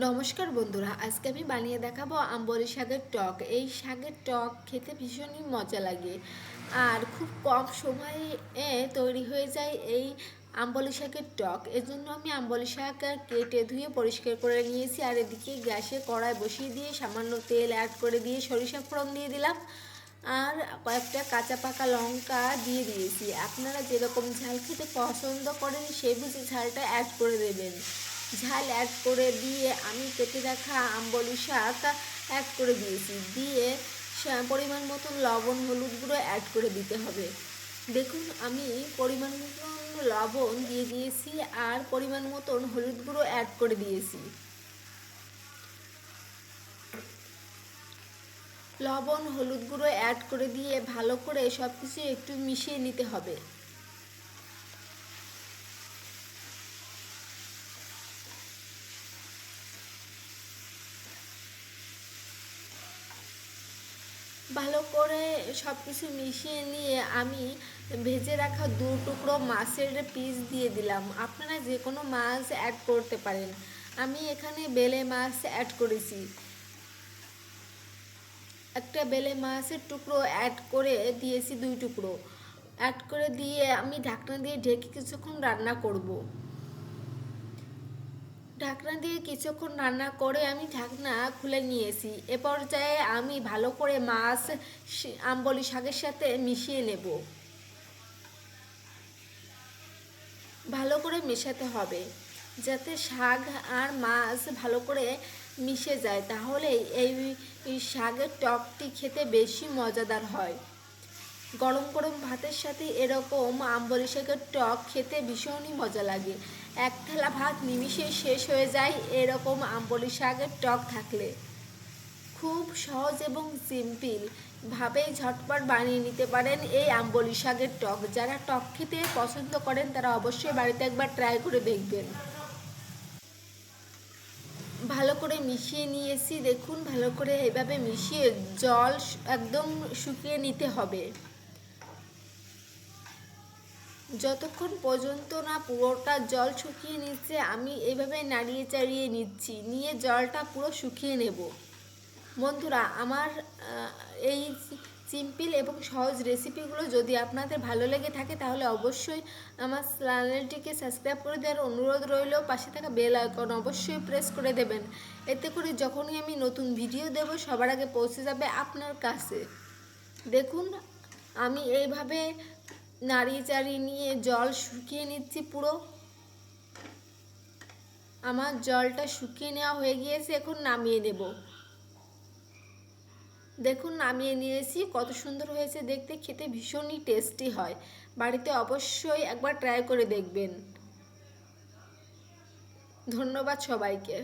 নমস্কার বন্ধুরা, আজকে আমি বানিয়ে দেখাবো আম্বরি শাকের টক। এই শাকের টক খেতে ভীষণই মজা লাগে আর খুব কম সময়ে তৈরি হয়ে যায় এই আম্বলি শাকের টক। এর জন্য আমি আম্বলি শাক কেটে ধুয়ে পরিষ্কার করে নিয়েছি আর এদিকে গ্যাসে কড়াই বসিয়ে দিয়ে সামান্য তেল অ্যাড করে দিয়ে সরিষা ফোড়ন দিয়ে দিলাম আর কয়েকটা কাঁচা পাকা লঙ্কা দিয়ে দিয়েছি। আপনারা যেরকম ঝাল খেতে পছন্দ করেন সেই বুঝে ঝালটা অ্যাড করে দেবেন। ঝাল অ্যাড করে দিয়ে আমি কেটে রাখা আম্বলি শাক অ্যাড করে দিয়েছি। দিয়ে পরিমাণ মতন লবণ, হলুদ গুঁড়ো অ্যাড করে দিতে হবে। দেখুন, আমি পরিমাণ মতন লবণ দিয়ে দিয়েছি আর পরিমাণ মতন হলুদ গুঁড়ো অ্যাড করে দিয়েছি। লবণ, হলুদ গুঁড়ো অ্যাড করে দিয়ে ভালো করে সব কিছু একটু মিশিয়ে নিতে হবে। ভালো করে সব কিছু মিশিয়ে নিয়ে আমি ভেজে রাখা দু টুকরো মাছের পিস দিয়ে দিলাম। আপনারা যে কোনো মাছ অ্যাড করতে পারেন। আমি এখানে বেলে মাছ অ্যাড করেছি। একটা বেলে মাছের টুকরো অ্যাড করে দিয়েছি দুই টুকরো। অ্যাড করে দিয়ে আমি ঢাকনা দিয়ে ঢেকে কিছুক্ষণ রান্না করব। ঢাকনা দিয়ে কিছুক্ষণ রান্না করে আমি ঢাকনা খুলে নিয়েছি। এ পর্যায়ে আমি ভালো করে মাছ আম্বলি শাকের সাথে মিশিয়ে নেব। ভালো করে মেশাতে হবে, যাতে শাক আর মাছ ভালো করে মিশে যায় তাহলে এই শাকের টকটি খেতে বেশি মজাদার হয়। গরম গরম ভাতের সাথে এরকম আম্বলি শাকের টক খেতে ভীষণই মজা লাগে। এক থালা ভাত নিমিষে শেষ হয়ে যায় এরকম আম্বলি শাকের টক থাকলে। খুব সহজ এবং সিম্পল। ভাবেই ঝটপট বানিয়ে নিতে পারেন এই আম্বলি শাকের টক। যারা টক খেতে পছন্দ করেন, তারা অবশ্যই বাড়িতে একবার ট্রাই করে দেখবেন। ভালো করে মিশিয়ে নিয়েছি। দেখুন, ভালো করে এভাবে মিশিয়ে জল একদম শুকিয়ে নিতে হবে। যতক্ষণ পর্যন্ত না পুরোটা জল শুকিয়ে নিচ্ছে, আমি এইভাবে নাড়িয়ে চাড়িয়ে নিচ্ছি। নিয়ে জলটা পুরো শুকিয়ে নেব। বন্ধুরা, আমার এই সিম্পল এবং সহজ রেসিপিগুলো যদি আপনাদের ভালো লেগে থাকে, তাহলে অবশ্যই আমার চ্যানেলটিকে সাবস্ক্রাইব করে দেওয়ার অনুরোধ রইল। পাশে থাকা বেল আইকন অবশ্যই প্রেস করে দেবেন। এতে করে যখনই আমি নতুন ভিডিও দেব, সবার আগে পৌঁছে যাবে আপনার কাছে। দেখুন, আমি এইভাবে নাড়িয়ে চাড়িয়ে নিয়ে জল শুকিয়ে নিচ্ছি পুরো। আমার জলটা শুকিয়ে নেওয়া হয়ে গিয়েছে, এখন নামিয়ে নেব। দেখুন, নামিয়ে নিয়েছি। কত সুন্দর হয়েছে দেখতে, খেতে ভীষণই টেস্টি হয়। বাড়িতে অবশ্যই একবার ট্রাই করে দেখবেন। ধন্যবাদ সবাইকে।